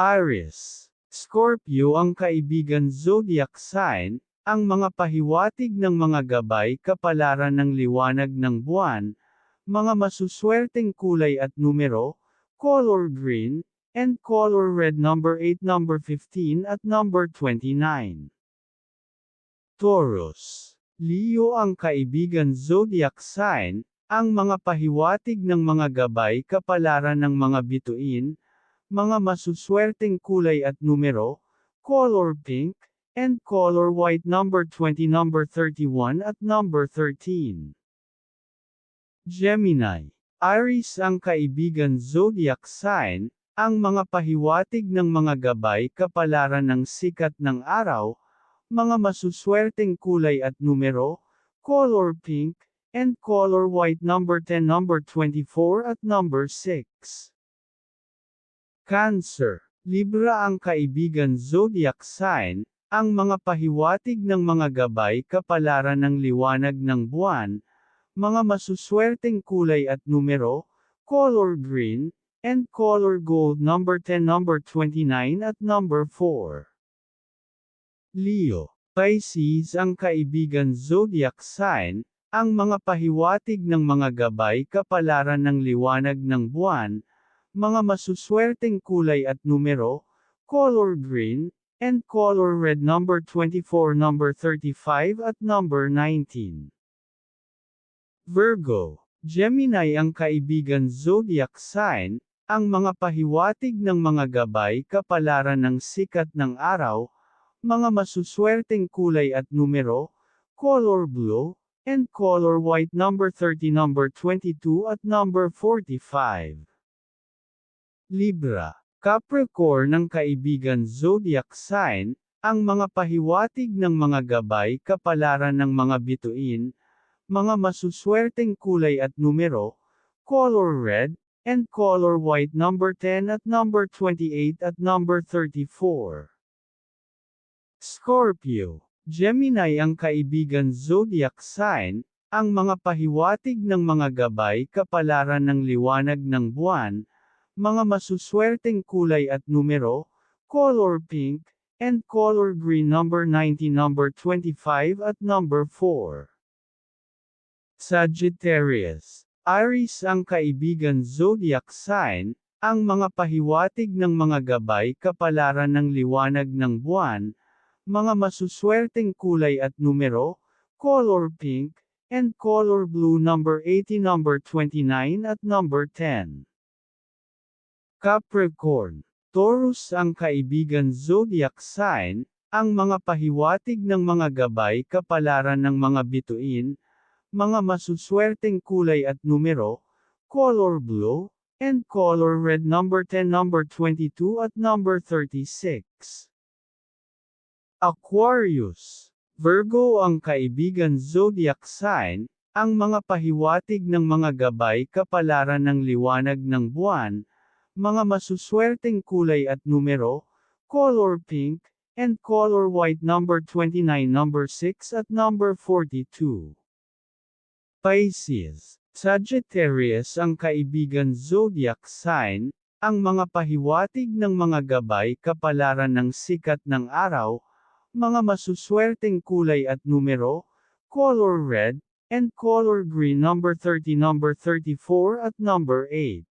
Aries. Scorpio ang kaibigan zodiac sign, ang mga pahiwatig ng mga gabay kapalaran ng liwanag ng buwan, mga masuswerteng kulay at numero, color green, and color red number 8 number 15 at number 29. Taurus. Leo ang kaibigan zodiac sign, ang mga pahiwatig ng mga gabay kapalaran ng mga bituin, mga masuswerteng kulay at numero, color pink, and color white number 20 number 31 at number 13. Gemini. Aries ang kaibigan zodiac sign, ang mga pahiwatig ng mga gabay kapalaran ng sikat ng araw, mga masuswerteng kulay at numero, color pink, and color white number 10 number 24 at number 6. Cancer. Libra ang kaibigan zodiac sign, ang mga pahiwatig ng mga gabay kapalaran ng liwanag ng buwan, mga masuswerteng kulay at numero, color green, and color gold number 10 number 29 at number 4. Leo. Pisces ang kaibigan zodiac sign, ang mga pahiwatig ng mga gabay kapalaran ng liwanag ng buwan, mga masuswerteng kulay at numero, color green, and color red number 24 number 35 at number 19. Virgo, Gemini ang kaibigan zodiac sign, ang mga pahiwatig ng mga gabay kapalaran ng sikat ng araw, mga masuswerteng kulay at numero, color blue, and color white number 30 number 22 at number 45. Libra, Capricorn ng kaibigan zodiac sign, ang mga pahiwatig ng mga gabay kapalaran ng mga bituin, mga masuswerteng kulay at numero, color red, and color white number 10 at number 28 at number 34. Scorpio, Gemini ang kaibigan zodiac sign, ang mga pahiwatig ng mga gabay kapalaran ng liwanag ng buwan, mga masuswerteng kulay at numero, color pink, and color green number 90 number 25 at number 4. Sagittarius. Aries ang kaibigan zodiac sign, ang mga pahiwatig ng mga gabay kapalaran ng liwanag ng buwan, mga masuswerteng kulay at numero, color pink, and color blue number 80 number 29 at number 10. Capricorn. Taurus ang kaibigan zodiac sign, ang mga pahiwatig ng mga gabay kapalaran ng mga bituin, mga masuswerteng kulay at numero, color blue, and color red number 10 number 22 at number 36. Aquarius. Virgo ang kaibigan zodiac sign, ang mga pahiwatig ng mga gabay kapalaran ng liwanag ng buwan, mga masuswerteng kulay at numero, color pink, and color white number 29 number 6 at number 42. Pisces, Sagittarius ang kaibigan zodiac sign, ang mga pahiwatig ng mga gabay kapalaran ng sikat ng araw, mga masuswerteng kulay at numero, color red, and color green number 30 number 34 at number 8.